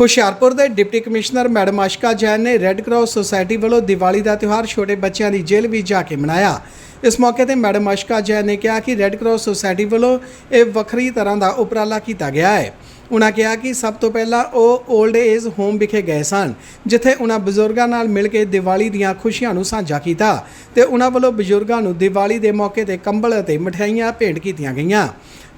ਹੁਸ਼ਿਆਰਪੁਰ ਦੇ deputy commissioner madam Aashika Jain ਨੇ red cross society ਵੱਲੋਂ ਦੀਵਾਲੀ ਦਾ ਤਿਉਹਾਰ ਛੋਟੇ ਬੱਚਿਆਂ ਦੀ ਜੇਲ੍ਹ ਵਿੱਚ ਜਾ ਕੇ ਮਨਾਇਆ। ਇਸ ਮੌਕੇ ਤੇ ਮੈਡਮ ਅਸ਼ਕਾ ਜੈਨ ਨੇ ਕਿਹਾ ਕਿ ਰੈੱਡ ਕਰਾਸ ਸੁਸਾਇਟੀ ਵੱਲੋਂ ਇਹ ਵੱਖਰੀ ਤਰ੍ਹਾਂ ਦਾ ਉਪਰਾਲਾ ਕੀਤਾ ਗਿਆ ਹੈ। ਉਹਨਾਂ ਕਿਹਾ ਕਿ ਸਭ ਤੋਂ ਪਹਿਲਾਂ ਉਹ 올ਡ ਏਜ ਹੋਮ ਵਿਖੇ ਗਏ ਸਨ, ਜਿੱਥੇ ਉਹਨਾਂ ਬਜ਼ੁਰਗਾਂ ਨਾਲ ਮਿਲ ਕੇ ਦੀਵਾਲੀ ਦੀਆਂ ਖੁਸ਼ੀਆਂ ਨੂੰ ਸਾਂਝਾ ਕੀਤਾ ਤੇ ਉਹਨਾਂ ਵੱਲੋਂ ਬਜ਼ੁਰਗਾਂ ਨੂੰ ਦੀਵਾਲੀ ਦੇ ਮੌਕੇ ਤੇ ਕੰਬਲ ਅਤੇ ਮਠਿਆਈਆਂ ਭੇਟ ਕੀਤੀਆਂ ਗਈਆਂ।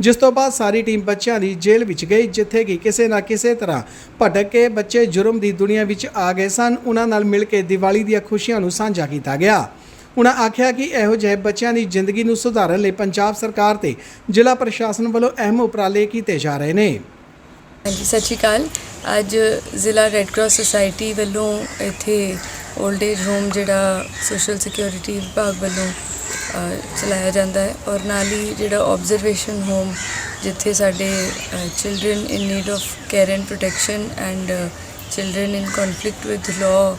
ਜਿਸ ਤੋਂ ਬਾਅਦ ਸਾਰੀ ਟੀਮ ਬੱਚਿਆਂ ਦੀ ਜੇਲ੍ਹ ਵਿੱਚ ਗਈ, ਜਿੱਥੇ ਕਿ ਕਿਸੇ ਨਾ ਕਿਸੇ ਤਰ੍ਹਾਂ ਭਟਕ ਕੇ ਬੱਚੇ ਜੁਰਮ ਦੀ ਦੁਨੀਆ ਵਿੱਚ ਆ ਗਏ ਸਨ। ਉਹਨਾਂ ਨਾਲ ਮਿਲ ਕੇ ਦੀਵਾਲੀ ਦੀਆਂ ਖੁਸ਼ੀਆਂ ਨੂੰ ਸਾਂਝਾ ਕੀਤਾ ਗਿਆ। ਉਹਨਾਂ ਆਖਿਆ ਕਿ ਇਹੋ ਜਿਹੇ ਬੱਚਿਆਂ ਦੀ ਜ਼ਿੰਦਗੀ ਨੂੰ ਸੁਧਾਰਨ ਲਈ ਪੰਜਾਬ ਸਰਕਾਰ ਤੇ ਜ਼ਿਲ੍ਹਾ ਪ੍ਰਸ਼ਾਸਨ ਵੱਲੋਂ ਅਹਿਮ ਉਪਰਾਲੇ ਕੀਤੇ ਜਾ ਰਹੇ ਨੇ। ਹਾਂਜੀ, ਸਤਿ ਸ਼੍ਰੀ ਅਕਾਲ। ਅੱਜ ਜ਼ਿਲ੍ਹਾ ਰੈੱਡ ਕਰਾਸ ਸੁਸਾਇਟੀ ਵੱਲੋਂ ਇੱਥੇ 올ਡ ਏਜ ਹੋਮ ਜਿਹੜਾ ਸੋਸ਼ਲ ਸਿਕਿਉਰਿਟੀ ਵਿਭਾਗ ਵੱਲੋਂ ਚਲਾਇਆ ਜਾਂਦਾ ਹੈ ਔਰ ਨਾਲ ਹੀ ਜਿਹੜਾ ਆਬਜ਼ਰਵੇਸ਼ਨ ਹੋਮ ਜਿੱਥੇ ਸਾਡੇ children in need of care and protection and children in conflict with law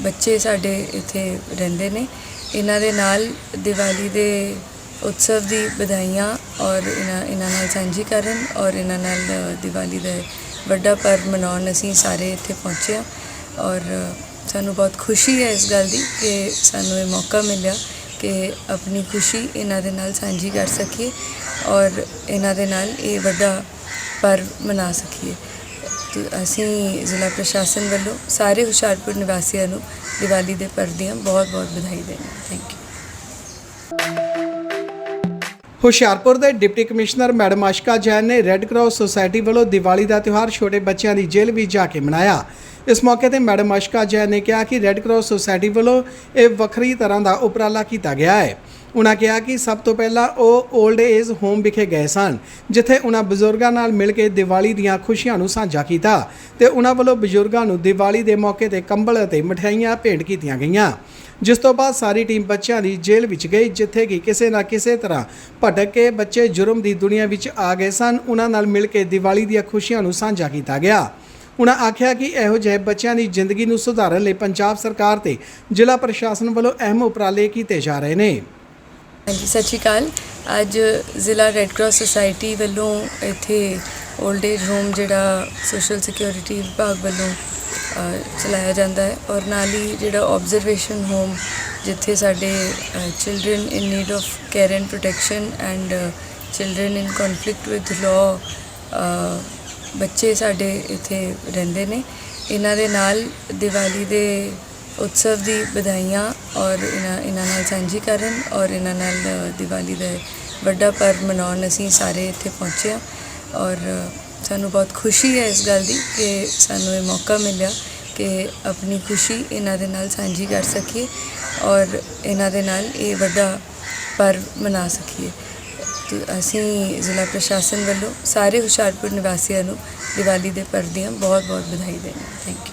ਬੱਚੇ ਸਾਡੇ ਇੱਥੇ ਰਹਿੰਦੇ ਨੇ। ਇਹਨਾਂ ਦੇ ਨਾਲ ਦੀਵਾਲੀ ਦੇ ਉਤਸਵ ਦੀ ਵਧਾਈਆਂ ਔਰ ਇਹਨਾਂ ਇਹਨਾਂ ਨਾਲ ਸਾਂਝੀ ਕਰਨ ਔਰ ਇਹਨਾਂ ਨਾਲ ਅ, ਦੀਵਾਲੀ ਦਾ ਵੱਡਾ ਪਰਵ ਮਨਾਉਣ ਅਸੀਂ ਸਾਰੇ ਇੱਥੇ ਪਹੁੰਚੇ ਹਾਂ। ਔਰ ਸਾਨੂੰ ਬਹੁਤ ਖੁਸ਼ੀ ਹੈ ਇਸ ਗੱਲ ਦੀ ਕਿ ਸਾਨੂੰ ਇਹ ਮੌਕਾ ਮਿਲਿਆ ਕਿ ਆਪਣੀ ਖੁਸ਼ੀ ਇਹਨਾਂ ਦੇ ਨਾਲ ਸਾਂਝੀ ਕਰ ਸਕੀਏ ਔਰ ਇਹਨਾਂ ਦੇ ਨਾਲ ਇਹ ਵੱਡਾ ਪਰਵ ਮਨਾ ਸਕੀਏ। ਅਸੀਂ ਜ਼ਿਲ੍ਹਾ ਪ੍ਰਸ਼ਾਸਨ ਵੱਲੋਂ ਸਾਰੇ ਹੁਸ਼ਿਆਰਪੁਰ ਨਿਵਾਸੀਆਂ ਨੂੰ ਦੀਵਾਲੀ ਦੇ ਪਰਵ ਬਹੁਤ ਬਹੁਤ ਵਧਾਈ ਦਿੰਦੇ ਥੈਂਕ ਯੂ ਹੁਸ਼ਿਆਰਪੁਰ ਦੇ deputy commissioner madam Aashika Jain ਨੇ ਰੈੱਡ ਕਰਾਸ ਸੁਸਾਇਟੀ ਵੱਲੋਂ ਦੀਵਾਲੀ ਦਾ ਤਿਉਹਾਰ ਛੋਟੇ ਬੱਚਿਆਂ ਦੀ ਜੇਲ੍ਹ ਵਿੱਚ ਜਾ ਕੇ ਮਨਾਇਆ। ਇਸ ਮੌਕੇ ਤੇ ਮੈਡਮ ਆਸ਼ਕਾ ਜੈਨ ਨੇ ਕਿਹਾ ਕਿ ਰੈੱਡ ਕਰਾਸ ਸੁਸਾਇਟੀ ਵੱਲੋਂ ਇਹ ਵੱਖਰੀ ਤਰ੍ਹਾਂ ਦਾ ਉਪਰਾਲਾ ਕੀਤਾ ਗਿਆ ਹੈ। ਉਨ੍ਹਾਂ ਕਿਹਾ ਕਿ ਸਭ ਤੋਂ ਪਹਿਲਾਂ ਉਹ 올ਡ ਏਜ ਹੋਮ ਵਿਖੇ ਗਏ ਸਨ, ਜਿੱਥੇ ਉਹਨਾਂ ਬਜ਼ੁਰਗਾਂ ਨਾਲ ਮਿਲ ਕੇ ਦੀਵਾਲੀ ਦੀਆਂ ਖੁਸ਼ੀਆਂ ਨੂੰ ਸਾਂਝਾ ਕੀਤਾ ਤੇ ਉਹਨਾਂ ਵੱਲੋਂ ਬਜ਼ੁਰਗਾਂ ਨੂੰ ਦੀਵਾਲੀ ਦੇ ਮੌਕੇ ਤੇ ਕੰਬਲ ਅਤੇ ਮਠਿਆਈਆਂ ਭੇਂਟ ਕੀਤੀਆਂ ਗਈਆਂ। ਜਿਸ ਤੋਂ ਬਾਅਦ ਸਾਰੀ ਟੀਮ ਬੱਚਿਆਂ ਦੀ ਜੇਲ੍ਹ ਵਿੱਚ ਗਈ, ਜਿੱਥੇ ਕਿ ਕਿਸੇ ਨਾ ਕਿਸੇ ਤਰ੍ਹਾਂ ਭਟਕ ਕੇ ਬੱਚੇ ਜੁਰਮ ਦੀ ਦੁਨੀਆ ਵਿੱਚ ਆ ਗਏ ਸਨ। ਉਹਨਾਂ ਨਾਲ ਮਿਲ ਕੇ ਦੀਵਾਲੀ ਦੀਆਂ ਖੁਸ਼ੀਆਂ ਨੂੰ ਸਾਂਝਾ ਕੀਤਾ ਗਿਆ। ਉਹਨਾਂ ਆਖਿਆ ਕਿ ਇਹੋ ਜਿਹੇ ਬੱਚਿਆਂ ਦੀ ਜ਼ਿੰਦਗੀ ਨੂੰ ਸੁਧਾਰਨ ਲਈ ਪੰਜਾਬ ਸਰਕਾਰ ਤੇ ਜ਼ਿਲ੍ਹਾ ਪ੍ਰਸ਼ਾਸਨ ਵੱਲੋਂ ਅਹਿਮ ਉਪਰਾਲੇ ਕੀਤੇ ਜਾ ਰਹੇ ਨੇ। ਹਾਂਜੀ, ਸਤਿ ਸ਼੍ਰੀ ਅਕਾਲ। ਅੱਜ ਜ਼ਿਲ੍ਹਾ ਰੈੱਡ ਕਰਾਸ ਸੁਸਾਇਟੀ ਵੱਲੋਂ ਇੱਥੇ 올ਡ ਏਜ ਹੋਮ ਜਿਹੜਾ ਸੋਸ਼ਲ ਸਿਕਿਉਰਿਟੀ ਵਿਭਾਗ ਵੱਲੋਂ ਚਲਾਇਆ ਜਾਂਦਾ ਹੈ ਔਰ ਨਾਲ ਹੀ ਜਿਹੜਾ ਆਬਜ਼ਰਵੇਸ਼ਨ ਹੋਮ ਜਿੱਥੇ ਸਾਡੇ children in need of care and protection and children in conflict with law ਬੱਚੇ ਸਾਡੇ ਇੱਥੇ ਰਹਿੰਦੇ ਨੇ। ਇਹਨਾਂ ਦੇ ਨਾਲ ਦੀਵਾਲੀ ਦੇ ਉਤਸਵ ਦੀ ਵਧਾਈਆਂ ਔਰ ਇਹਨਾਂ ਇਹਨਾਂ ਨਾਲ ਸਾਂਝੀ ਕਰਨ ਔਰ ਇਹਨਾਂ ਨਾਲ ਦੀਵਾਲੀ ਦਾ ਵੱਡਾ ਪਰਵ ਮਨਾਉਣ ਅਸੀਂ ਸਾਰੇ ਇੱਥੇ ਪਹੁੰਚੇ ਹਾਂ ਔਰ ਸਾਨੂੰ ਬਹੁਤ ਖੁਸ਼ੀ ਹੈ ਇਸ ਗੱਲ ਦੀ ਕਿ ਸਾਨੂੰ ਇਹ ਮੌਕਾ ਮਿਲਿਆ ਕਿ ਆਪਣੀ ਖੁਸ਼ੀ ਇਹਨਾਂ ਦੇ ਨਾਲ ਸਾਂਝੀ ਕਰ ਸਕੀਏ ਔਰ ਇਹਨਾਂ ਦੇ ਨਾਲ ਇਹ ਵੱਡਾ ਪਰਵ ਮਨਾ ਸਕੀਏ। ਅਸੀਂ ਜ਼ਿਲ੍ਹਾ ਪ੍ਰਸ਼ਾਸਨ ਵੱਲੋਂ ਸਾਰੇ ਹੁਸ਼ਿਆਰਪੁਰ ਨਿਵਾਸੀਆਂ ਨੂੰ ਦੀਵਾਲੀ ਦੇ ਪਰਵ ਦੀਆਂ ਬਹੁਤ ਬਹੁਤ ਵਧਾਈ ਦਿੰਦੇ ਹਾਂ। Thank you